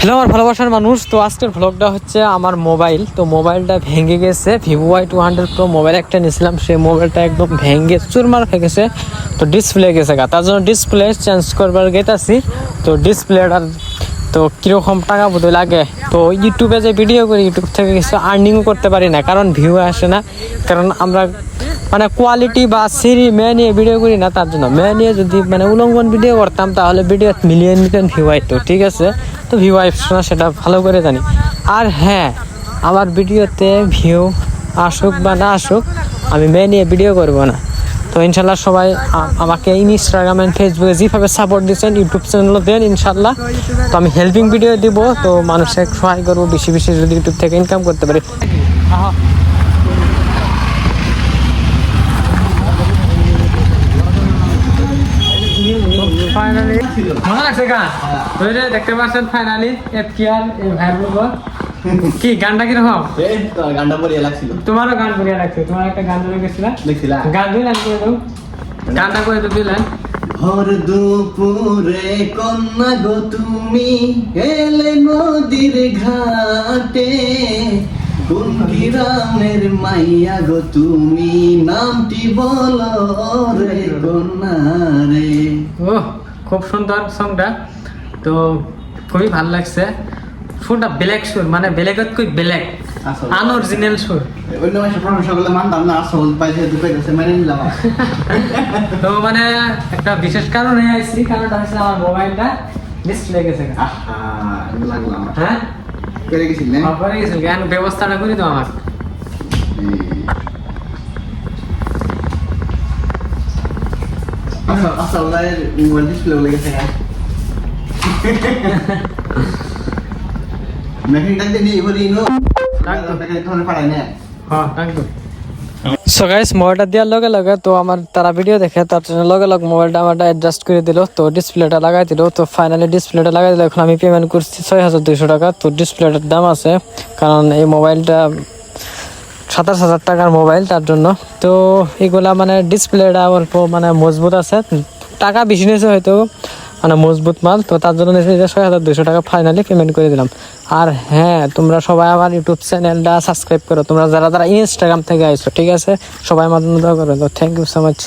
Hello আমার ভালোবাসার মানুষ। তো আজকের ভ্লগটা হচ্ছে আমার মোবাইল তো মোবাইলটা ভেঙে গেছে। Vivo Y two hundred pro mobile একটা নিয়েছিলাম। সেই মোবাইলটা একদম ভেঙে চুরমার হয়ে গেছে। তো ডিসপ্লে গেছে গা। তার জন্য ডিসপ্লে চেঞ্জ করবার গেতাছি তো ডিসপ্লেটার তো কীরকম টাকা বোধহয় লাগে? তো ইউটিউবে যে ভিডিও করি ইউটিউব থেকে কিছু আর্নিংও করতে পারি না। কারণ ভিউ আসে না। কারণ আমরা মানে কোয়ালিটি বা সিরি মেয়ে নিয়ে ভিডিও করি না। তার জন্য মেয়ে নিয়ে যদি মানে উলঙ্ঘন ভিডিও করতাম, তাহলে ভিডিও মিলিয়ন মিলিয়ন ভিউ আইতো। ঠিক আছে? তো ভিউ আসছে না সেটা ভালো করে জানি। আর হ্যাঁ আমার ভিডিওতে ভিউ আসুক বা না আসুক, আমি মেয়ে নিয়ে ভিডিও করব না। তো ইনশাল্লাহ সবাই আমাকে ইনস্টাগ্রাম অ্যান্ড ফেসবুকে যেভাবে সাপোর্ট দিচ্ছেন ইউটিউব চ্যানেলও দেন ইনশাল্লাহ। তো আমি হেল্পিং ভিডিও দিব, তো মানুষের সহায় করব, বেশি বেশি যদি ইউটিউব থেকে ইনকাম করতে পারি। মজা লাগছে গান ওই যে দেখতে পাচ্ছেন ফাইনালি এফ কি আর ভাই বলব কি গানটা কীরকম? এই তো গানটা বলিয়ে লাগছিল। তোমারও গান বলিয়া লাগছে। তোমার একটা গান বলে গেছিল? লিখছিলা? গান করে গানটা করে তো দিলেন? ভোর দুপুরে কন্যা গো তুমি এলে নদীর ঘাটে। কোন গ্রামের মাইয়া গো তুমি নামটি বলো রে কন্যা রে। ও খুব সুন্দর সংটা তো খুবই ভালো লাগছে। সুরটা ব্ল্যাক সুর মানে ব্ল্যাকত কই ব্ল্যাক। আনঅরিজিনাল সুর। অন্য মাসে প্রথম সকালে মানতাম না আসল পাইছে দুপে গেছে মেনে নিলাম তো মানে একটা বিশেষ কারণে আইছি কারণটা হচ্ছে আমার মোবাইলটা ডিসপ্লে গেছে। আহা লাগলাম হ্যাঁ? পেরে গেছিল পরে গেছিল ব্যবস্থাটা করে দাও আমার ইনো ডাক তো। মেকানিক ধরে পাঠায় না হ্যাঁ একদম সো গাইস মোবাইলটা দেওয়ার লগে লগে তো আমার তারা ভিডিও দেখে, তার জন্য লগে লগে মোবাইলটা আমারটা অ্যাডজাস্ট করে দিল। তো ডিসপ্লেটা লাগাই দিল। তো ফাইনালি ডিসপ্লেটা লাগাই দিল। এখন আমি পেমেন্ট করছি ছয় হাজার দুইশো টাকা। তো ডিসপ্লেটার দাম আছে, কারণ এই মোবাইলটা সাতাশ হাজার টাকার মোবাইল তার জন্য। তো এগুলা মানে ডিসপ্লেটা অল্প মানে মজবুত আছে। টাকা বেশি নিয়েছে হয়তো মানে মজবুত মাল। তো তার জন্য ছয় হাজার দুশো টাকা ফাইনালি পেমেন্ট করে দিলাম। আর হ্যাঁ তোমরা সবাই আমার ইউটিউব চ্যানেলটা সাবস্ক্রাইব করো। তোমরা যারা যারা ইনস্টাগ্রাম থেকে আইছো, ঠিক আছে? সবাই মাধ্যমে করো। তো থ্যাংক ইউ সো মাচ